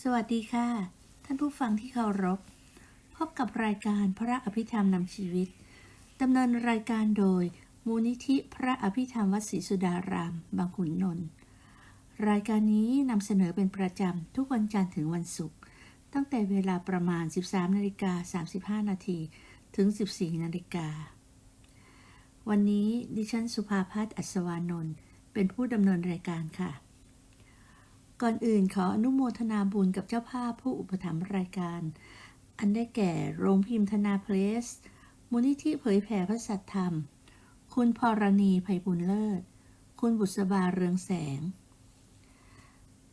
สวัสดีค่ะ ท่านผู้ฟังที่เคารพ พบกับรายการพระอภิธรรมนำชีวิตดำเนินรายการโดย มูลนิธิพระอภิธรรมวัดศรีสุดาราม บางขุนนนท์รายการนี้นำเสนอเป็นประจำ ทุกวันจันทร์ถึงวันศุกร์ตั้งแต่เวลาประมาณ 13นาฬิกา35นาทีถึง 14นาฬิกาวันนี้ดิฉันสุภาพัฒน์อัศวานนท์เป็นผู้ดำเนินรายการค่ะ ก่อนอื่นขออนุโมทนาบุญกับเจ้าภาพผู้อุปถัมภ์รายการ อันได้แก่โรงพิมพ์ธนาเพลส มูลนิธิเผยแผ่พระสัทธรรม คุณพรณีไพบุญเลิศ คุณบุษบาเรืองแสง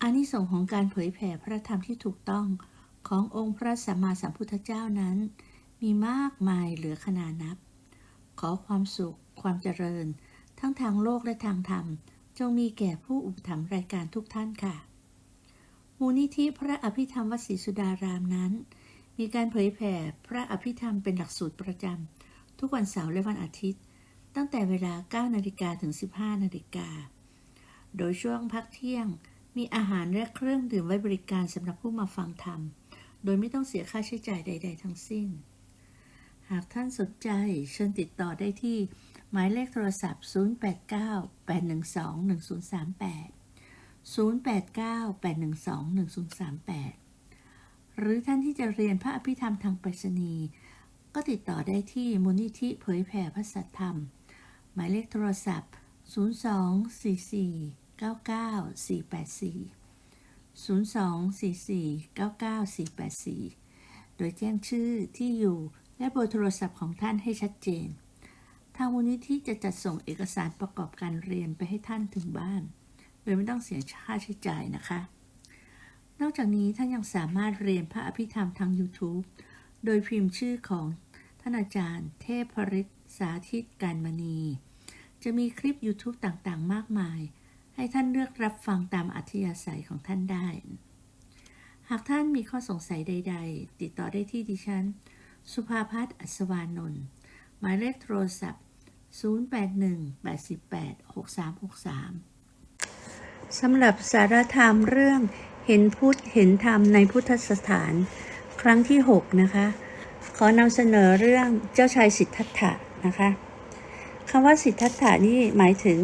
อานิสงส์ของการเผยแผ่พระธรรมที่ถูกต้องขององค์พระสัมมาสัมพุทธเจ้านั้น มีมากมายเหลือขนานับ ขอความสุข ความเจริญ ทั้งทางโลกและทางธรรม จงมีแก่ผู้อุปถัมภ์รายการทุกท่านค่ะ มูลนิธิพระอภิธรรมวดศรีสุดารามนั้น มีการเผยแผ่พระอภิธรรมเป็นหลักสูตรประจำทุกวันเสาร์และวันอาทิตย์ ตั้งแต่เวลา 9 นาฬิกาถึง 15 นาฬิกา โดยช่วงพักเที่ยงมีอาหารและเครื่องดื่มไว้บริการสำหรับผู้มาฟังธรรม โดยไม่ต้องเสียค่าใช้จ่ายใด ๆ ทั้งสิ้น หากท่านสนใจเชิญติดต่อได้ที่หมายเลขโทรศัพท์ 089 812 1038 089-812-1038 หรือท่านที่จะเรียนพระอภิธรรมทางไปรษณีย์ก็ติดต่อได้ที่มูลนิธิเผยแผ่พระสัทธรรม หมายเลขโทรศัพท์02-44-99-484 โดยแจ้งชื่อที่อยู่และเบอร์โทรศัพท์ของท่านให้ชัดเจน ทางมูลนิธิจะจัดส่งเอกสารประกอบการเรียนไปให้ท่านถึงบ้าน ยไม่ต้องเสียค่าใช้จ่ายนะคะ นอกจากนี้ท่านยังสามารถเรียนพระอภิธรรมทาง YouTube โดยพิมพ์ชื่อของท่านอาจารย์ เทพฤทธิ์สาธิตการมณี จะมีคลิป YouTube ต่างๆ มากมาย ให้ท่านเลือกรับฟังตามอัธยาศัยของท่านได้ หากท่านมีข้อสงสัยใด ๆ ติดต่อได้ที่ดิฉัน สุภาพัฒน์อัศวานนท์หมายเลขโทรศัพท์ 081-88-6363 สำหรับสารธรรมเรื่องเห็นพุทธเห็นธรรมในพุทธสถาน ครั้งที่ 6 นะคะ ขอนำเสนอเรื่องเจ้าชายสิทธัตถะนะคะคำว่าสิทธัตถะนี่หมายถึง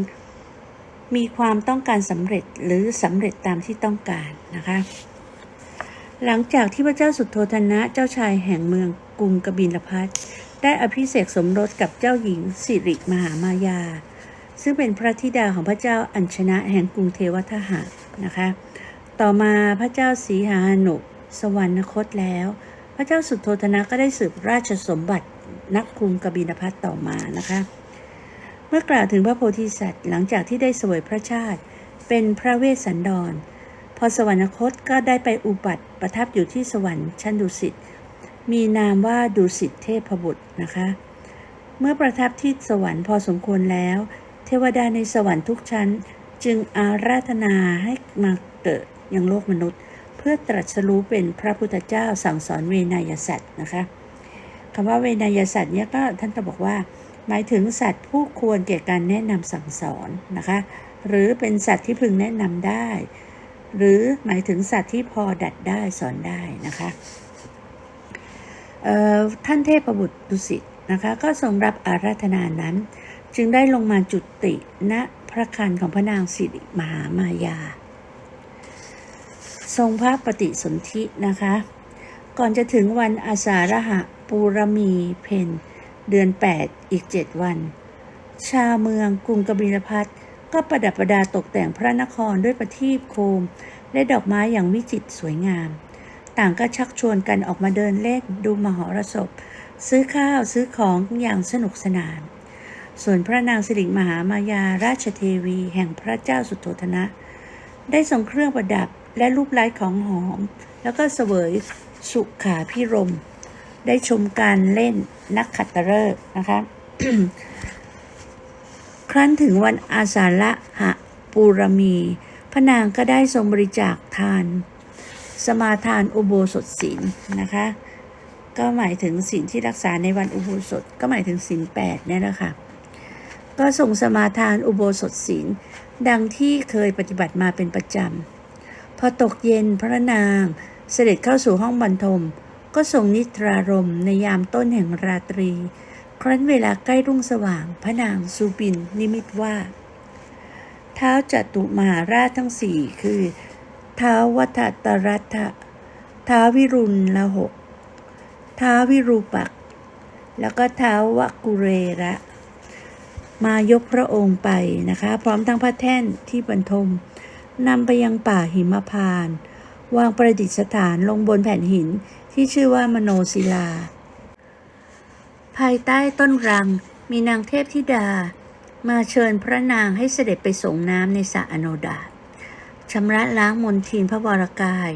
มีความต้องการสำเร็จหรือสำเร็จตามที่ต้องการนะคะ หลังจากที่พระเจ้าสุโธทนะเจ้าชายแห่งเมืองกรุงกบิลพัทได้อภิเษกสมรสกับเจ้าหญิงสิริมหามายา ซึ่งเป็นพระธิดาของพระเจ้าอัญชนะแห่งกรุงเทวทหะนะคะ ต่อมาพระเจ้าสีหานุสวรรคตแล้ว พระเจ้าสุโธทนะก็ได้สืบราชสมบัตินักกรุงกบิลพัทต่อมานะคะ เมื่อกล่าวถึงพระโพธิสัตว์ หลังจากที่ได้เสวยพระชาติ เป็นพระเวสสันดร พอสวรรคตก็ได้ไปอุบัติประทับอยู่ที่สวรรค์ชั้นดุสิตมีนามว่าดุสิตเทพบุตรนะคะ เมื่อประทับที่สวรรค์พอสมควรแล้ว เทวดาในสวรรค์ทุกชั้น จึงอาราธนาให้มาเกิดยังโลกมนุษย์ เพื่อตรัสรู้เป็นพระพุทธเจ้าสั่งสอนเวนยสัตว์นะคะคำว่าเวนยสัตว์เนี่ยก็ท่านก็บอกว่า หมายถึงสัตว์ผู้ควรแก่การแนะนำสั่งสอนนะคะหรือเป็นสัตว์ที่พึงแนะนำได้ หรือหมายถึงสัตว์ที่พอดัดได้สอนได้นะคะท่านเทพบุตรดุสิตนะคะก็ทรงรับอาราธนานั้น จึงได้ลงมาจุติณพระคันของพระนางสิริมหามายา ทรงพระปฏิสนธินะคะ ก่อนจะถึงวันอาสาฬหะปูรมีเพนเดือน 8 อีก 7 วัน ชาวเมืองกรุงกบิลพัทก็ประดับประดาตกแต่งพระนครด้วยประทีปโคม และดอกไม้อย่างวิจิตรสวยงาม ต่างก็ชักชวนกันออกมาเดินเล่นดูมหรสพ ซื้อข้าวซื้อของอย่างสนุกสนาน ส่วนพระนางสิริมหามายาราชเทวีแห่งพระเจ้าสุโธทนะ ได้ส่งเครื่องประดับและรูปไล้ของหอม แล้วก็เสวยสุขาพิรม ได้ชมการเล่นนักขัตฤกษ์นะคะครั้นถึงวันอาสาฬหะปูรมี พระนางก็ได้ทรงบริจาคทาน สมาทานอุโบสถศีลนะคะ ก็หมายถึงศีลที่รักษาในวันอุโบสถก็หมายถึงศีลแปดนี่แหละค่ะ ก็ส่งสมาทานอุโบสถศีลดังที่เคยปฏิบัติมาเป็นประจำ พอตกเย็นพระนางเสด็จเข้าสู่ห้องบรรทม ก็ทรงนิทรารมในยามต้นแห่งราตรี ครั้นเวลาใกล้รุ่งสว่าง พระนางสุบินนิมิตว่าเท้าจตุมหาราชทั้งสี่คือเท้าวัฏตรัตะท้าวิรุณละหกท้าวิรูปัก แล้วก็ท้าววกุเรระ มายกพระองค์ไปนะคะ พร้อมทั้งพระแท่นที่บรรทมนำไปยังป่าหิมพาน วางประดิษฐานลงบนแผ่นหินที่ชื่อว่ามโนศิลา ภายใต้ต้นรังมีนางเทพธิดา มาเชิญพระนางให้เสด็จไปส่งน้ำในสระอโนดาตชำระล้างมลทินพระวรากาย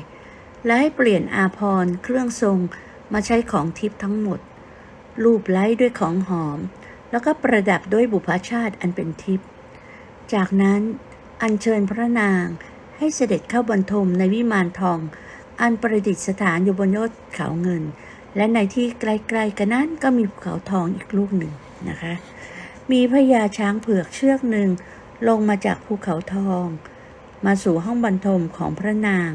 และให้เปลี่ยนอาภรเครื่องทรงมาใช้ของทิพย์ทั้งหมด รูปไล้ด้วยของหอม แล้วก็ประดับด้วยบุพชาติอันเป็นทิพย์ จากนั้นอัญเชิญพระนางให้เสด็จเข้าบรรทมในวิมานทอง อันประดิษฐานอยู่บนยอดเขาเงิน และในที่ไกลๆกันนั้นก็มีภูเขาทองอีกลูกหนึ่งนะคะ มีพญาช้างเผือกเชือกหนึ่งลงมาจากภูเขาทอง มาสู่ห้องบรรทมของพระนาง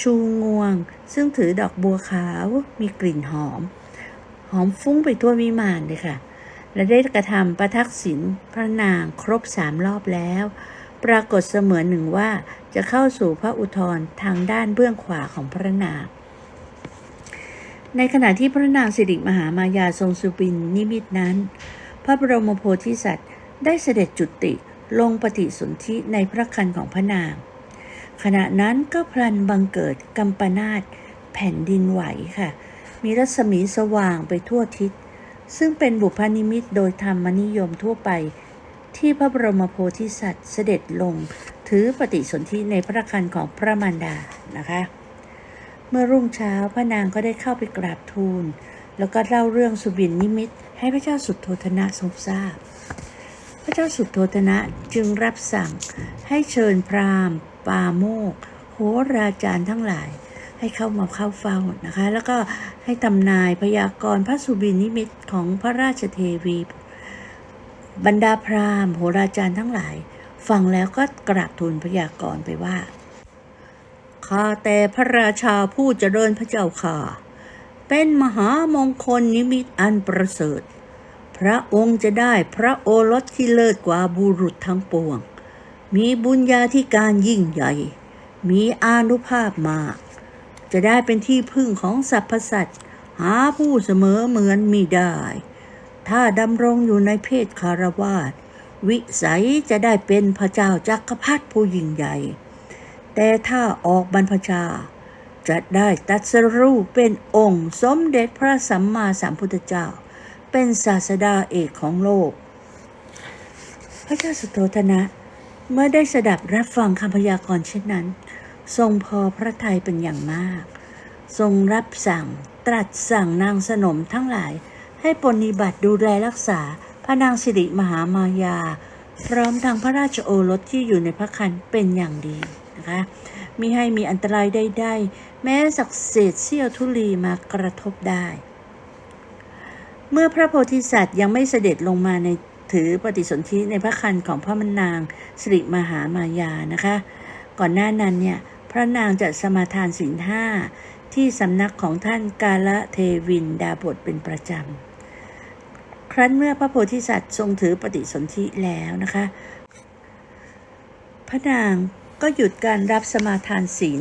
ชูงวง ซึ่งถือดอกบัวขาวมีกลิ่นหอม หอมฟุ้งไปทั่ววิมานเลยค่ะ และได้กระทำประทักษิณพระนางครบสามรอบแล้ว ปรากฏเสมือนหนึ่งว่าจะเข้าสู่พระอุทธรทางด้านเบื้องขวาของพระนาง ในขณะที่พระนางสิริมหามายาทรงสุบินนิมิตนั้น พระบรมโพธิสัตว์ได้เสด็จจุติลงปฏิสนธิในพระคันของพระนาง ขณะนั้นก็พลันบังเกิดกัมปนาตแผ่นดินไหวค่ะ มีรัศมีสว่างไปทั่วทิศ ซึ่งเป็นบุพนิมิตโดยธรรมนิยมทั่วไป ที่พระบรมโพธิสัตว์เสด็จลง ถือปฏิสนธิในพระคันของพระมารดานะคะ เมื่อรุ่งเช้าพระนางก็ได้เข้าไปกราบทูล แล้วก็เล่าเรื่องสุบินนิมิต ให้พระเจ้าสุดโทนะทรงทราบ พระเจ้าสุดโทนะจึงรับสั่งให้เชิญพราหมณ์ปาโมกโหราจารย์ทั้งหลาย ให้เข้ามาเข้าเฝ้านะคะ แล้วก็ให้ทำนายพยากรณ์พระสุบินนิมิตของพระราชเทวี บรรดาพราหมณ์โหราจารย์ทั้งหลาย ฟังแล้วก็กราบทูลพยากรณ์ไปว่าข้าแต่พระราชาผู้เจริญพระเจ้าค่ะเป็นมหามงคลนิมิตอันประเสริฐ พระองค์จะได้พระโอรสที่เลิศกว่าบุรุษทั้งปวง มีบุญญาธิการยิ่งใหญ่ มีอานุภาพมาก จะได้เป็นที่พึ่งของสรรพสัตว์ หาผู้เสมอเหมือนมิได้ ถ้าดำรงอยู่ในเพศคารวาสวิสัยจะได้เป็นพระเจ้าจักรพรรดิผู้ยิ่งใหญ่ แต่ถ้าออกบรรพชา จะได้ตรัสรู้เป็นองค์สมเด็จพระสัมมาสัมพุทธเจ้า เป็นศาสดาเอกของโลก พระเจ้าสุโธทนะ เมื่อได้สดับรับฟังคำพยากรณ์เช่นนั้น ทรงพอพระทัยเป็นอย่างมาก ทรงรับสั่งตรัสสั่งนางสนมทั้งหลาย ให้ปฏิบัติดูแลรักษาพระนางสิริมหามายา พร้อมทางพระราชโอรสที่อยู่ในพระคันเป็นอย่างดีนะคะมิให้มีอันตรายใดๆแม้สักเศษเสี้ยวธุลีมากระทบได้ เมื่อพระโพธิสัตว์ยังไม่เสด็จลงมาในถือปฏิสนธิในพระคันของพระมนางสิริมหามายานะคะ ก่อนหน้านั้นเนี่ย พระนางจะสมาทานศีลห้าที่สำนักของท่านกาละเทวินดาบทเป็นประจำ ครั้นเมื่อพระโพธิสัตว์ทรงถือปฏิสนธิแล้วนะคะ พระนางก็หยุดการรับสมาทานศีล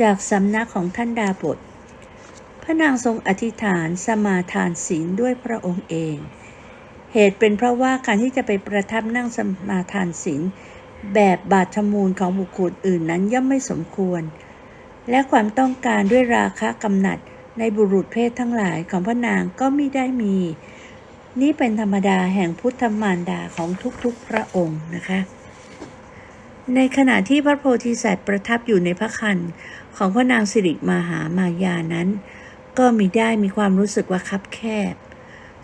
จากสำนักของท่านดาบท พระนางทรงอธิษฐานสมาทานศีลด้วยพระองค์เอง เหตุเป็นเพราะว่าการที่จะไปประทับนั่งสมาทานศีล แบบบาทมูลของบุคคลอื่นนั้นย่อมไม่สมควร และความต้องการด้วยราคะกำหนัดในบุรุษเพศทั้งหลายของพระนางก็ไมิได้มี นี่เป็นธรรมดาแห่งพุทธมารดาของทุกๆพระองค์นะคะ ในขณะที่พระโพธิสัตว์ประทับอยู่ในพระคันของพระนางสิริมหามายานั้น ก็มีได้มีความรู้สึกว่าคับแคบ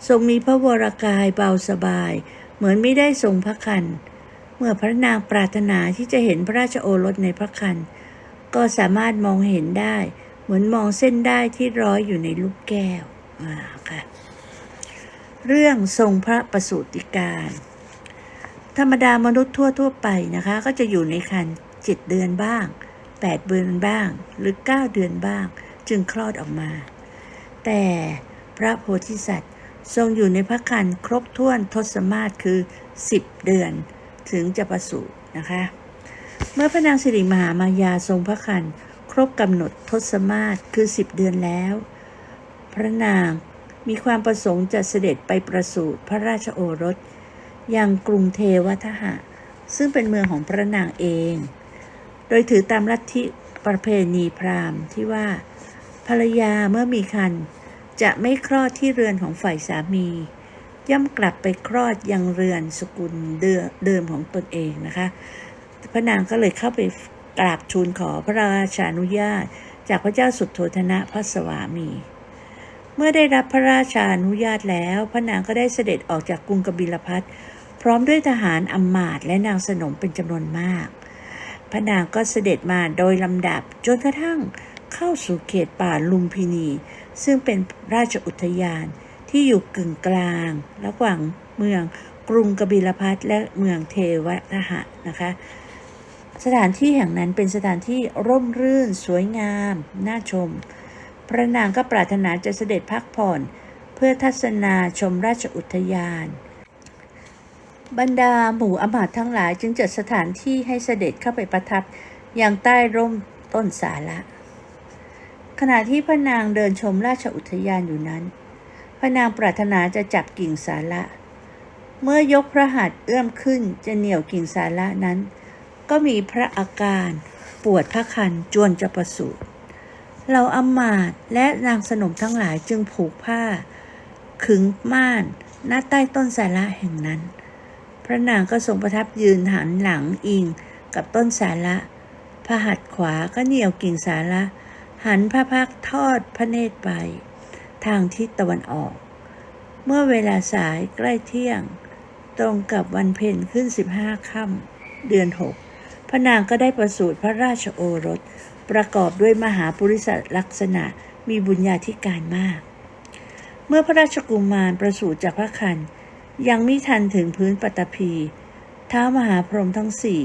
ทรงมีพระวรากายเบาสบาย เหมือนไม่ได้ทรงพระคัน เมื่อพระนางปรารถนาที่จะเห็นพระราชโอรสในพระคันก็สามารถมองเห็นได้ เหมือนมองเส้นได้ที่ร้อยอยู่ในลูกแก้วอ่าค่ะเรื่องทรงพระประสูติการ ธรรมดามนุษย์ทั่วทั่วไปนะคะ ก็จะอยู่ในคันเจ็ดเดือนบ้าง8เดือนบ้าง หรือ9เดือนบ้าง จึงคลอดออกมา แต่พระโพธิสัตว์ทรงอยู่ในพระคันครบถ้วนทศมาศคือ10เดือน ถึงจะประสูตินะคะ เมื่อพระนางสิริมหามายาทรงพระคันครบกำหนดทศมาศคือ10เดือนแล้ว พระนางมีความประสงค์จะเสด็จไปประสูติพระราชโอรสยังกรุงเทวทหะ ซึ่งเป็นเมืองของพระนางเอง โดยถือตามลัทธิประเพณีพราหมณ์ที่ว่า ภรรยาเมื่อมีคันจะไม่คลอดที่เรือนของฝ่ายสามี ย่อมกลับไปคลอดยังเรือนสกุลเดิมของตนเองนะคะ พระนางก็เลยเข้าไปกราบทูลขอพระราชานุญาต จากพระเจ้าสุโธธนะพระสวามี เมื่อได้รับพระราชานุญาตแล้ว พระนางก็ได้เสด็จออกจากกรุงกบิลพัทพร้อมด้วยทหารอำมาตย์และนางสนมเป็นจำนวนมาก พระนางก็เสด็จมาโดยลำดับจนกระทั่งเข้าสู่เขตป่าลุมพินี ซึ่งเป็นราชอุทยาน ที่อยู่กึ่งกลาง ระหว่างเมืองกรุงกบิลพัทและเมืองเทวทหะนะคะ สถานที่แห่งนั้นเป็นสถานที่ร่มรื่นสวยงาม น่าชม พระนางก็ปรารถนาจะเสด็จพักผ่อน เพื่อทัศนาชมราชอุทยาน บรรดาหมู่อมาตย์ทั้งหลายจึงจัดสถานที่ให้เสด็จเข้าไปประทับอย่างใต้ร่มต้นสาระขณะที่พระนางเดินชมราชอุทยานอยู่นั้น พระนางปรารถนาจะจับกิ่งสาระ เมื่อยกพระหัตถ์เอื้อมขึ้นจะเหนี่ยวกิ่งสาระนั้น ก็มีพระอาการปวดพระคันจวนจะประสูติเราอมาตและนางสนมทั้งหลายจึงผูกผ้า ขึงม่านหน้าใต้ต้นสาระแห่งนั้น พระนางก็ทรงประทับยืนหันหลังอิงกับต้นสาระพระหัตถ์ขวาก็เหนี่ยวกิ่งสาระหันพระพักทอดพระเนตรไป ทางทิศตะวันออก เมื่อเวลาสายใกล้เที่ยง ตรงกับวันเพ็ญขึ้นสิบห้าค่ำเดือนหกพระนางก็ได้ประสูติพระราชโอรส ประกอบด้วยมหาปุริสลักษณะมีบุญญาธิการมาก เมื่อพระราชกุมารประสูติจากพระคันยังไม่ทันถึงพื้นปฐพีเท้ามหาพรหมทั้งสี่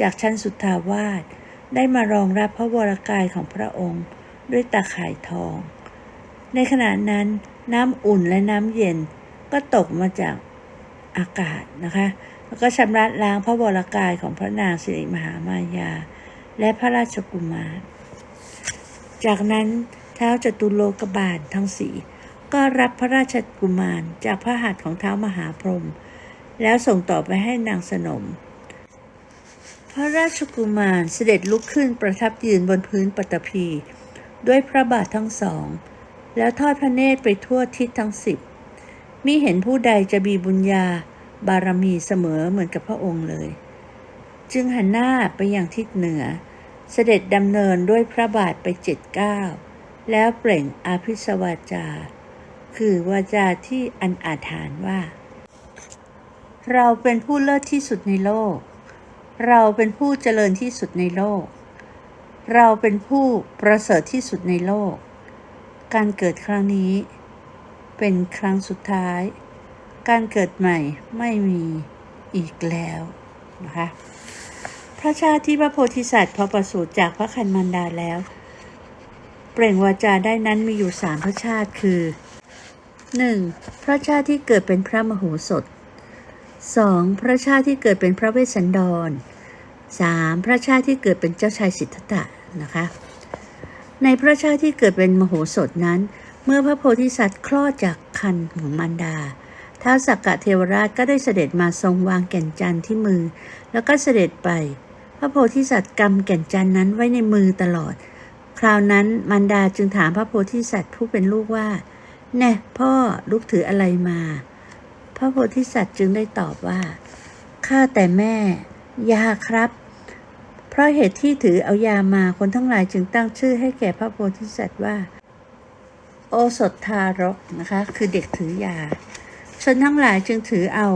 จากชั้นสุทธาวาสได้มารองรับพระวรกายของพระองค์ ด้วยตาข่ายทอง ในขณะนั้นน้ำอุ่นและน้ำเย็นก็ตกมาจากอากาศนะคะ แล้วก็ชำระล้างพระวรกายของพระนางสิริมหามายา และพระราชกุมาร จากนั้นเท้าจตุโลกบาลทั้งสี่ก็รับพระราชกุมารจากพระหัตถ์ของเท้ามหาพรหมแล้วส่งต่อไปให้นางสนม พระราชกุมารเสด็จลุกขึ้นประทับยืนบนพื้นปฐพีด้วยพระบาททั้งสอง แล้วทอดพระเนตรไปทั่วทิศทั้งสิบมิเห็นผู้ใดจะมีบุญญาบารมีเสมอเหมือนกับพระองค์เลย จึงหันหน้าไปยังทิศเหนือ เสด็จดำเนินด้วยพระบาทไปเจ็ดก้าแล้วเปล่งอาภิสวาจา คือวาจาที่อันอาถรรพ์ว่า เราเป็นผู้เลิศที่สุดในโลก เราเป็นผู้เจริญที่สุดในโลก เราเป็นผู้ประเสริฐที่สุดในโลก การเกิดครั้งนี้ เป็นครั้งสุดท้าย การเกิดใหม่ไม่มีอีกแล้วนะคะ พระชาติที่พระโพธิสัตว์พอประสูติจากพระคันมันดาแล้ว เปล่งวาจาได้นั้นมีอยู่สามพระชาติคือ 1. พระชาติที่เกิดเป็นพระมโหสถ 2. พระชาติที่เกิดเป็นพระเวสสันดร 3. พระชาติที่เกิดเป็นเจ้าชายสิทธัตถะนะคะ ในพระชาติที่เกิดเป็นมโหสถนั้น เมื่อพระโพธิสัตว์คลอดจากคันของมารดาท้าวสักกะเทวราชก็ได้เสด็จมาทรงวางแก่นจันทร์ที่มือ แล้วก็เสด็จไป พระโพธิสัตว์กำแก่นจันทร์นั้นไว้ในมือตลอด คราวนั้นมารดาจึงถามพระโพธิสัตว์ผู้เป็นลูกว่า แน่พ่อลูกถืออะไรมา พระโพธิสัตว์จึงได้ตอบว่าข้าแต่แม่ยาครับ ราะเหตุที่ถือเอายามาคนทั้งหลายจึงตั้งชื่อให้แก่พระโพธิสัตว์ว่า โอสถทารกนะคะ คือเด็กถือยาชนทั้งหลายจึงถือเอา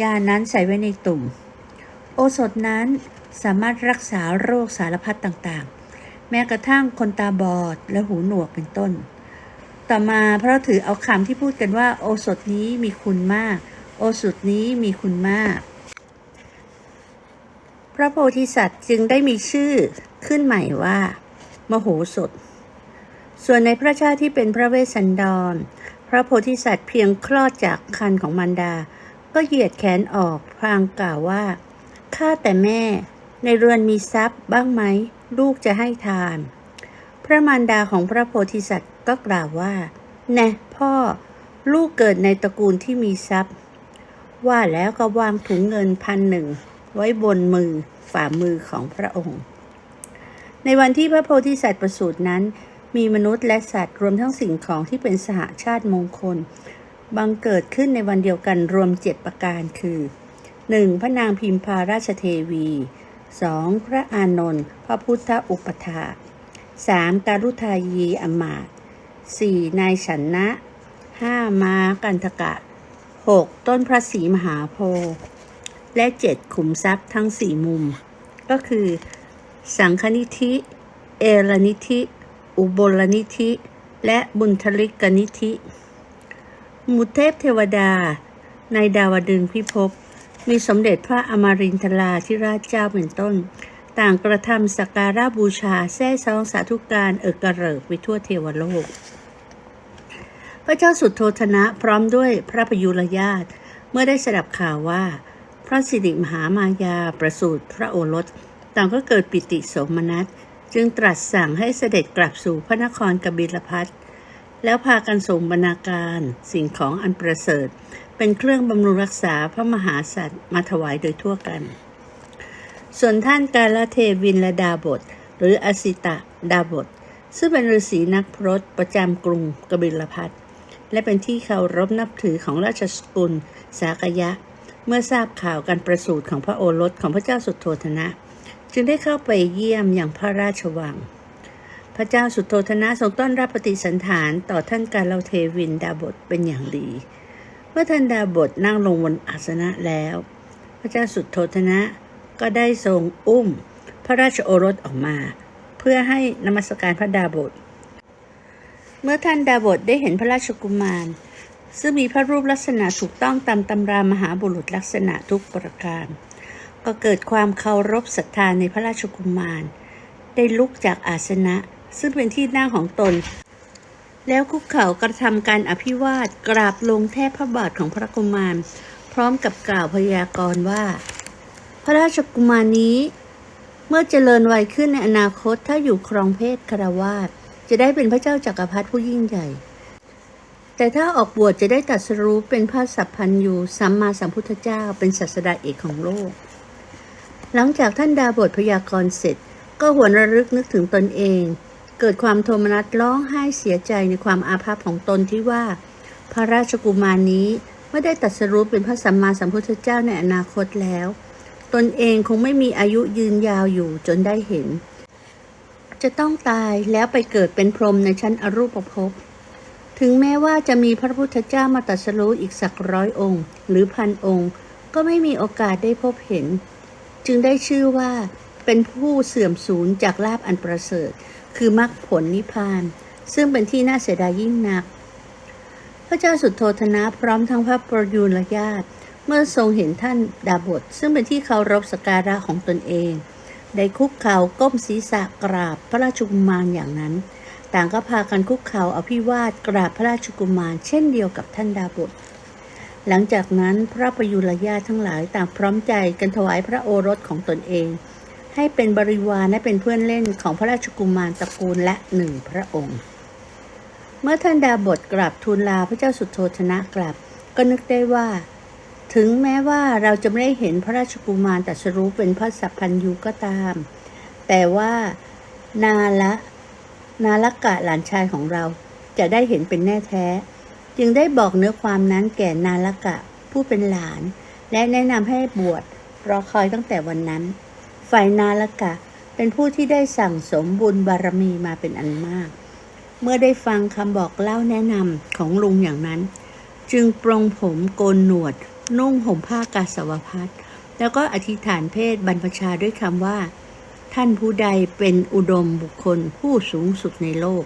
ยานั้นใส่ไว้ในตุ่ม โอสถนั้นสามารถรักษาโรคสารพัดต่างๆ แม้กระทั่งคนตาบอดและหูหนวกเป็นต้น ต่อมาเพราะถือเอาคำที่พูดกันว่า โอสถนี้มีคุณมาก โอสถนี้มีคุณมาก พระโพธิสัตว์จึงได้มีชื่อขึ้นใหม่ว่า มโหสถ ส่วนในพระชาติที่เป็นพระเวสสันดร พระโพธิสัตว์เพียงคลอดจากคันของมารดา ก็เหยียดแขนออกพลางกล่าวว่าข้าแต่แม่ในเรือนมีทรัพย์บ้างไหม ลูกจะให้ทาน พระมารดาของพระโพธิสัตว์ก็กล่าวว่า แน่พ่อ ลูกเกิดในตระกูลที่มีทรัพย์ ว่าแล้วก็วางถุงเงินพันหนึ่ง ไว้บนมือฝ่ามือของพระองค์ ในวันที่พระโพธิสัตว์ประสูตินั้น มีมนุษย์และสัตว์รวมทั้งสิ่งของที่เป็นสหชาติมงคล บังเกิดขึ้นในวันเดียวกันรวมเจ็ดประการคือ 1. พระนางพิมพาราชเทวี 2. พระอานนท์พระพุทธอุปถา 3. การุทายีอมาตย์ 4. นายฉันนะ 5. ม้ากันทกะ 6. ต้นพระศรีมหาโพธิ์ และ 7. ขุมทรัพย์ทั้งสี่มุม ก็คือ สังคนิธิ เอรนิธิ อุบลนิธิ และบุญทลิกนิธิมุเทพเทวดา ในดาวดึงพิภพมีสมเด็จพระอมรินทราธิราชเจ้าเป็นต้น ต่างกระทำสักการะบูชาแท้ซองสาธุการเอกระเริกไปทั่วเทวโลก พระเจ้าสุดโทธนะพร้อมด้วยพระพยุรญาตเมื่อได้สดับข่าวว่า ระสิริมหามายาประสูติพระโอรสต่างก็เกิดปิติโสมนัส จึงตรัสสั่งให้เสด็จกลับสู่พระนครกบิลพัทแล้วพากันส่งบรรณาการสิ่งของอันประเสริฐ เป็นเครื่องบำรุงรักษาพระมหาสัตว์มาถวายโดยทั่วกัน ส่วนท่านกาลเทวินและดาบท หรืออสิตะดาบท ซึ่งเป็นฤาษีนักพรตประจำกรุงกบิลพัทและเป็นที่เคารพนับถือของราชสกุล สากยะ เมื่อทราบข่าวการประสูติของพระโอรสของพระเจ้าสุโธธนะ จึงได้เข้าไปเยี่ยมอย่างพระราชวัง พระเจ้าสุโธธนะทรงต้อนรับปฏิสันฐานต่อท่านการเลเทวินดาบทเป็นอย่างดี เมื่อท่านดาบทนั่งลงบนอาสนะแล้ว พระเจ้าสุโธธนะก็ได้ทรงอุ้มพระราชโอรสออกมา เพื่อให้นมัสการพระดาบท เมื่อท่านดาบทได้เห็นพระราชกุมาร ซึ่งมีพระรูปลักษณะถูกต้องตามตำรามหาบุรุษลักษณะทุกประการ ก็เกิดความเคารพศรัทธาในพระราชกุมาร ได้ลุกจากอาสนะ ซึ่งเป็นที่นั่งของตน แล้วคุกเข่ากระทำการอภิวาทกราบลงแทบพระบาทของพระกุมาร พร้อมกับกล่าวพยากรณ์ว่า พระราชกุมารนี้ เมื่อเจริญวัยขึ้นในอนาคตถ้าอยู่ครองเพศคารวาสจะได้เป็นพระเจ้าจักรพรรดิผู้ยิ่งใหญ่ แต่ถ้าออกบวชจะได้ตรัสรู้เป็นพระสัพพันยูสัมมาสัมพุทธเจ้าเป็นศาสดาเอกของโลก หลังจากท่านดาบทพยากรณ์เสร็จ ก็หวนระลึกนึกถึงตนเอง เกิดความโทมนัสร้องไห้เสียใจในความอาภัพของตนที่ว่า พระราชกุมารนี้ไม่ได้ตรัสรู้เป็นพระสัมมาสัมพุทธเจ้าในอนาคตแล้ว ตนเองคงไม่มีอายุยืนยาวอยู่จนได้เห็น จะต้องตายแล้วไปเกิดเป็นพรหมในชั้นอรูปภพ ถึงแม้ว่าจะมีพระพุทธเจ้ามาตรัสรู้อีกสักร้อยองค์ หรือพันองค์ ก็ไม่มีโอกาสได้พบเห็น จึงได้ชื่อว่าเป็นผู้เสื่อมสูญจากลาบอันประเสริฐ คือมรรคผลนิพพาน ซึ่งเป็นที่น่าเสียดายยิ่งนัก พระเจ้าสุดโทธนะพร้อมทั้งพระประยุรญาติ เมื่อทรงเห็นท่านดาบท ซึ่งเป็นที่เคารพสกการะของตนเอง ได้คุกเข่าก้มศีรษะกราบพระราชกุมารอย่างนั้น ต่างก็พากันคุกเข่าอภิวาทกราบพระราชกุมารเช่นเดียวกับท่านดาบทหลังจากนั้นพระประยุรญาทั้งหลายต่างพร้อมใจกันถวายพระโอรสของตนเอง ให้เป็นบริวารและเป็นเพื่อนเล่นของพระราชกุมารตระกูลละหนึ่งพระองค์ เมื่อท่านดาบทกราบทูลลาพระเจ้าสุโธธนะกลับ ก็นึกได้ว่า ถึงแม้ว่าเราจะไม่ได้เห็นพระราชกุมารตัสรู้เป็นพระสัพพัญยูก็ตาม แต่ว่านาละ นาลกะหลานชายของเราจะได้เห็นเป็นแน่แท้ จึงได้บอกเนื้อความนั้นแก่นาลกะผู้เป็นหลาน และแนะนำให้บวชรอคอยตั้งแต่วันนั้น ฝ่ายนาลกะเป็นผู้ที่ได้สั่งสมบุญบารมีมาเป็นอันมาก เมื่อได้ฟังคำบอกเล่าแนะนำของลุงอย่างนั้น จึงปรงผมโกนหนวด นุ่งห่มผ้ากาสาวพัดแล้วก็อธิษฐานเพศบรรพชาด้วยคำว่า ท่านผู้ใดเป็นอุดมบุคคลผู้สูงสุดในโลก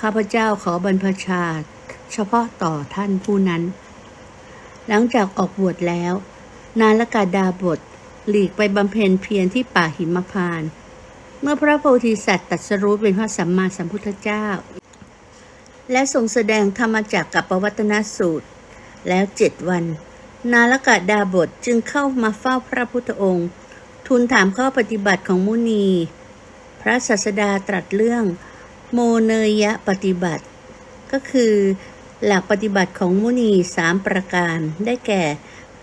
ข้าพเจ้าขอบรรพชาเฉพาะต่อท่านผู้นั้น หลังจากออกบวชแล้ว นานละกาดาบทหลีกไปบำเพ็ญเพียรที่ป่าหิมพาน เมื่อพระโพธิสัตว์ตรัสรู้เป็นพระสัมมาสัมพุทธเจ้า และทรงแสดงธรรมจักกับปวัตนสูตร แล้วเจ็ดวัน นาลกะดาบทจึงเข้ามาเฝ้าพระพุทธองค์ ทูลถามข้อปฏิบัติของมุนี พระศาสดาตรัสเรื่อง โมเนยะปฏิบัติ ก็คือ หลักปฏิบัติของมุนีสามประการ ได้แก่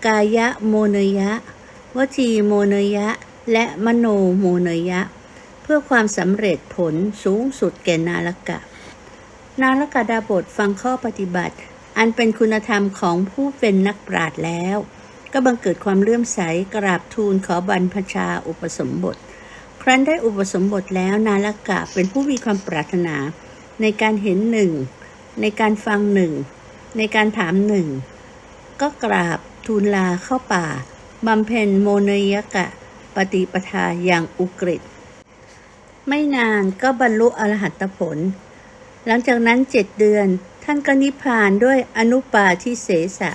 กายะโมเนยะ วจีโมเนยะ และมโนโมเนยะ เพื่อความสำเร็จผลสูงสุดแก่นาลกะ นาลกะดาบทฟังข้อปฏิบัติ อันเป็นคุณธรรมของผู้เป็นนักปราชญ์แล้ว ก็บังเกิดความเลื่อมใสกราบทูลขอบรรพชาอุปสมบท ครั้นได้อุปสมบทแล้วนาลกะเป็นผู้มีความปรารถนา ในการเห็นหนึ่ง ในการฟังหนึ่ง ในการถามหนึ่ง ก็กราบทูลลาเข้าป่าบำเพ็ญโมเนยกะ ปฏิปทาอย่างอุกฤษไม่นานก็บรรลุอรหัตผล หลังจากนั้นเจ็ดเดือนท่านก็นิพพานด้วยอนุปาทิเสสะ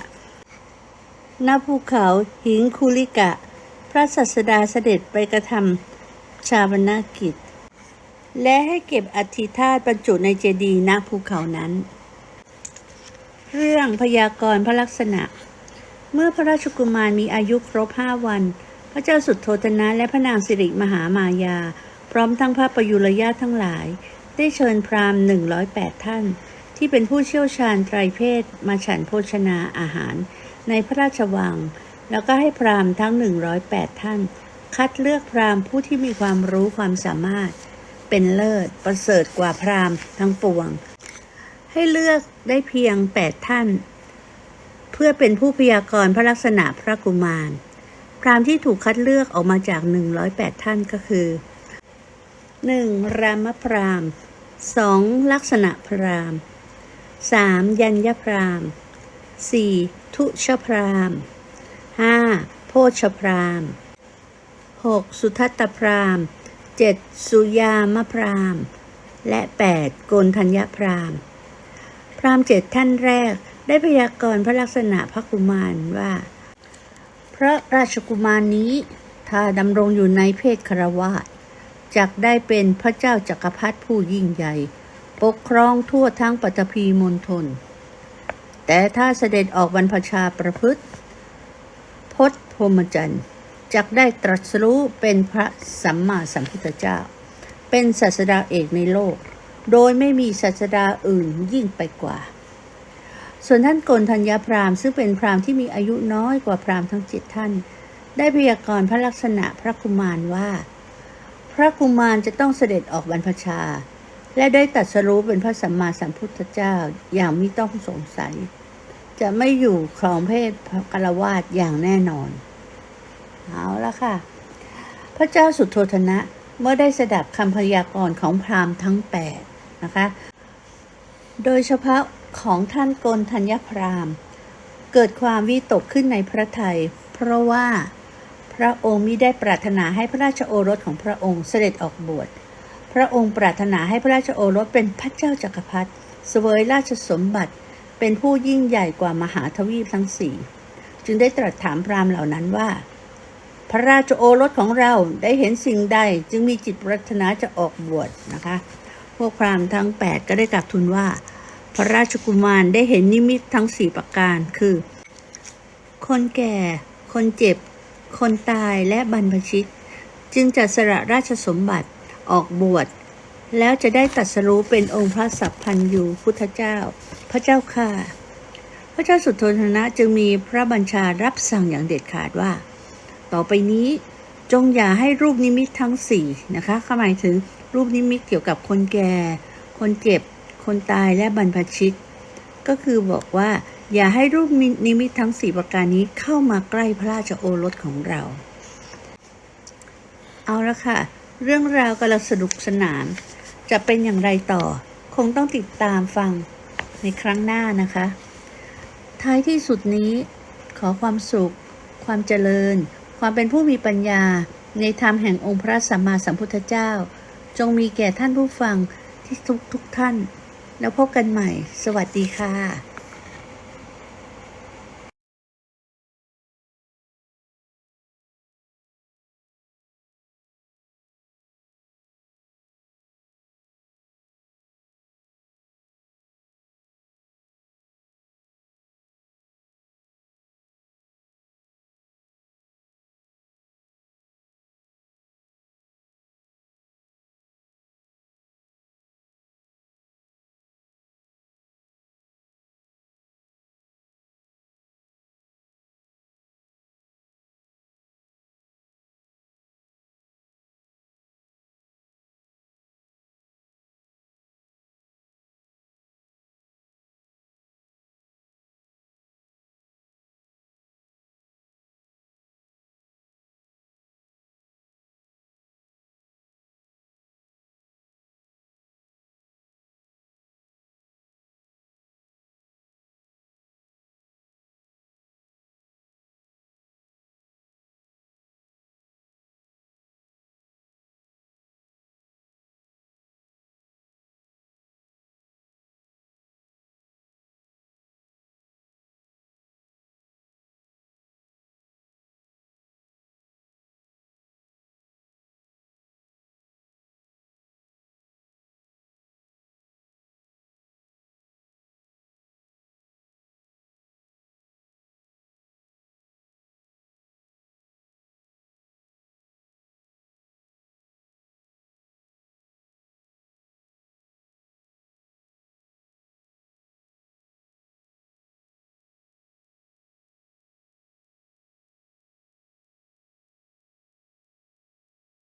ณภูเขาหิงคุลิกะ พระสัสดาเสด็จไปกระทำชาบนากิจ และให้เก็บอัฐิธาตุบรรจุในเจดีย์ณภูเขานั้น เรื่องพยากรณ์พระลักษณะ เมื่อพระราชกุมารมีอายุครบห้าวัน พระเจ้าสุดโททนะและพระนางสิริมหามายา พร้อมทั้งพระประยุรญาทั้งหลาย ได้เชิญพราหมณ์หนึ่งร้อยแปดท่าน ที่เป็นผู้เชี่ยวชาญไตรเพศมาฉันโภชนาอาหาร ในพระราชวัง แล้วก็ให้พราหมณ์ทั้ง 108 ท่าน คัดเลือกพราหมณ์ผู้ที่มีความรู้ความสามารถ เป็นเลิศประเสริฐกว่าพราหมณ์ทั้งปวง ให้เลือกได้เพียง 8 ท่าน เพื่อเป็นผู้พยากรณ์พระลักษณะพระกุมาร พราหมณ์ที่ถูกคัดเลือกออกมาจาก 108 ท่านก็คือ 1. รามพราหมณ์ 2. ลักษณะพราหมณ์ 3. ยัญญพราหมณ์ 4. ทุชพราหมณ์ 5. โพชพราหมณ์ 6. สุทัตตพราหมณ์ 7. สุยามพราหมณ์และ 8. โกนธัญญพราหมณ์พราหมณ์เจ็ดท่านแรกได้พยากรณ์พระลักษณะพระกุมารว่า พระราชกุมารนี้ถ้าดำรงอยู่ในเพศคารวาสจักได้เป็นพระเจ้าจักรพรรดิผู้ยิ่งใหญ่ ปกครองทั่วทั้งปัตภีมณฑล แต่ถ้าเสด็จออกบรรพชาประพฤติพจน์พรมจรรย์จักได้ตรัสรู้เป็นพระสัมมาสัมพุทธเจ้า เป็นศาสดาเอกในโลก โดยไม่มีศาสดาอื่นยิ่งไปกว่า ส่วนท่านโกนธัญญาพราหมณ์ซึ่งเป็นพราหมณ์ที่มีอายุน้อยกว่าพราหมณ์ทั้งเจ็ดท่าน ได้พยากรณ์พระลักษณะพระกุมารว่า พระกุมารจะต้องเสด็จออกบรรพชา และได้ตรัสรู้เป็นพระสัมมาสัมพุทธเจ้าอย่างไม่ต้องสงสัย จะไม่อยู่ครองเพศพระกรวาสอย่างแน่นอน เอาละค่ะ พระเจ้าสุโธทนะเมื่อได้สดับคำพยากรณ์ของพราหมณ์ทั้งแปดนะคะ โดยเฉพาะของท่านโกนธัญญพราหมณ์ เกิดความวิตกขึ้นในพระไทย เพราะว่าพระองค์มิได้ปรารถนาให้พระราชโอรสของพระองค์เสด็จออกบวช พระองค์ปรารถนาให้พระราชโอรสเป็นพระเจ้าจักรพรรดิเสวยราชสมบัติ เป็นผู้ยิ่งใหญ่กว่ามหาทวีปทั้งสี่จึงได้ตรัสถามพราหมณ์เหล่านั้นว่า พระราชโอรสของเราได้เห็นสิ่งใดจึงมีจิตปรารถนาจะออกบวชนะคะ พวกพราหมณ์ทั้ง 8 ก็ได้กลับทูลว่า พระราชกุมารได้เห็นนิมิตทั้งสี่ประการคือ คนแก่ คนเจ็บ คนตายและบรรพชิต จึงจะสละราชสมบัติออกบวชแล้วจะได้ตรัสรู้เป็นองค์พระสัพพันยูพุทธเจ้า พระเจ้าค่ะ พระเจ้าสุโธทนะจึงมีพระบัญชารับสั่งอย่างเด็ดขาดว่า ต่อไปนี้จงอย่าให้รูปนิมิตทั้งสี่นะคะข้าหมายถึงรูปนิมิตเกี่ยวกับคนแก่ คนเจ็บ คนตายและบรรพชิต ก็คือบอกว่าอย่าให้รูปนิมิตทั้งสี่ประการนี้เข้ามาใกล้พระราชโอรสของเรา เอาละค่ะ เรื่องราวกำลังสนุกสนาน จะเป็นอย่างไรต่อ คงต้องติดตามฟัง ในครั้งหน้านะคะ ท้ายที่สุดนี้ขอความสุข ความเจริญ ความเป็นผู้มีปัญญา ในธรรมแห่งองค์พระสัมมาสัมพุทธเจ้า จงมีแก่ท่านผู้ฟังที่ทุกทุกท่าน แล้วพบกันใหม่ สวัสดีค่ะ